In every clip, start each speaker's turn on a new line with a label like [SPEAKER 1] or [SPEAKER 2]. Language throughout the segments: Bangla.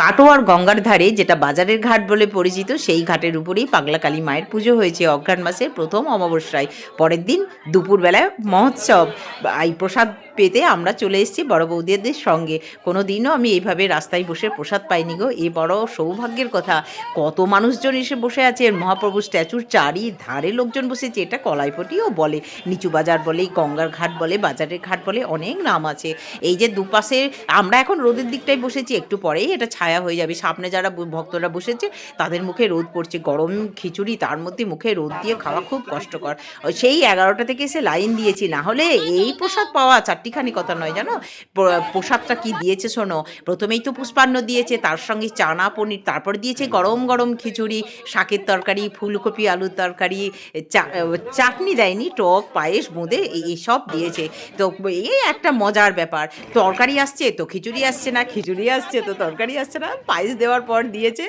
[SPEAKER 1] কাটোয়ার গঙ্গার ধারে, যেটা বাজারের ঘাট বলে পরিচিত, সেই ঘাটের উপরেই পাগলা কালী মায়ের পুজো হয়েছে অঘ্রাণ মাসের প্রথম অমাবস্যায়। পরের দিন দুপুরবেলায় মহোৎসব। এই প্রসাদ পেতে আমরা চলে এসেছি বড় বৌদিদের সঙ্গে। কোনো দিনও আমি এইভাবে রাস্তায় বসে প্রসাদ পাইনি গো। এ বড় সৌভাগ্যের কথা। কত মানুষজন এসে বসে আছে মহাপ্রভু স্ট্যাচুর চারি ধারে লোকজন বসেছে, এটা কলাইপটিও বলে। নিচু বাজার বলে, গঙ্গার ঘাট বলে, বাজারের ঘাট বলে অনেক নাম আছে। এই যে দুপাশে আমরা এখন রোদের দিকটায় বসেছি, একটু পরেই এটা ছায়া হয়ে যাবে। সামনে যারা ভক্তরা বসেছে, তাদের মুখে রোদ পড়ছে, গরম খিচুড়ি, তার মধ্যে মুখে রোদ দিয়ে খাওয়া খুব কষ্টকর। সেই এগারোটা থেকে এসে লাইন দিয়েছি, না হলে এই প্রসাদ পাওয়া চারটিখানি কথা নয় জানো? প্রসাদটা কি দিয়েছে শোনো? প্রথমেই তো পুষ্পান্ন দিয়েছে তার সঙ্গে চানা পনির তারপর দিয়েছে গরম গরম খিচুড়ি শাকের তরকারি ফুলকপি আলুর তরকারি চা- চাটনি দেয়নি টক পায়েস বোঁদে এইসব দিয়েছে। তো এই একটা মজার ব্যাপার তরকারি আসছে তো খিচুড়ি আসছে না খিচুড়ি আসছে তো তরকারি আসছে না পায়েস দেওয়ার পর দিয়েছে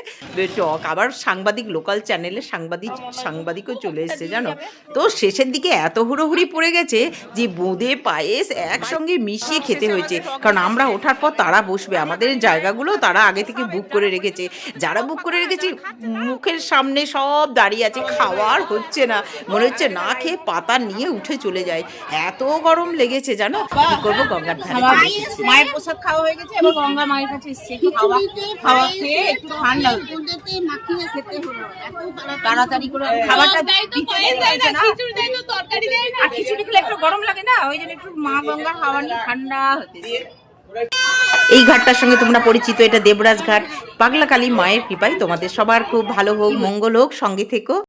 [SPEAKER 1] টক। আবার সাংবাদিক লোকাল চ্যানেলে সাংবাদিক সাংবাদিকও চলে এসছে জানো? তো শেষের দিকে এত হুড়োহুড়ি পড়ে গেছে যে বোঁদে পায়েস একসঙ্গে মিশিয়ে খেতে হয়েছে। কারণ আমরা ওঠার পর তারা বসবে। আমাদের জায়গাগুলো তারা আগে থেকে বুক করে রেখেছে। যারা বুক করে রেখেছে মুখের সামনে সব দাঁড়িয়ে আছে। খাওয়ার হচ্ছে না। মনে হচ্ছে না খেয়ে পাতা নিয়ে উঠে চলে যায়। এত গরম লেগেছে জানো? কি করব? গঙ্গার ধারে।
[SPEAKER 2] মায়ের প্রসাদ খাওয়া হয়ে গেছে এবার গঙ্গা মায়ের কাছে এসছে। একটু খাওয়া খাওয়া খেয়ে একটু ঠান্ডা
[SPEAKER 3] মাখিয়ে খেতে হলো। এত
[SPEAKER 2] তাড়াতাড়ি করে খাবারটা দিতে
[SPEAKER 3] না, খিচুড়ি দেয় তো, তরকারি দেয় না।
[SPEAKER 2] আর খিচুড়ি খেলে একটু গরম লাগে না? ওই জন্য একটু মা গঙ্গার হাওয়া নিয়ে ঠান্ডা
[SPEAKER 1] এই ঘাটটার সঙ্গে তোমরা পরিচিত, এটা দেবরাজ ঘাট। পাগলা কালী মায়ের কৃপায় তোমাদের সবার খুব ভালো হোক, মঙ্গল হোক, সঙ্গে থেকো।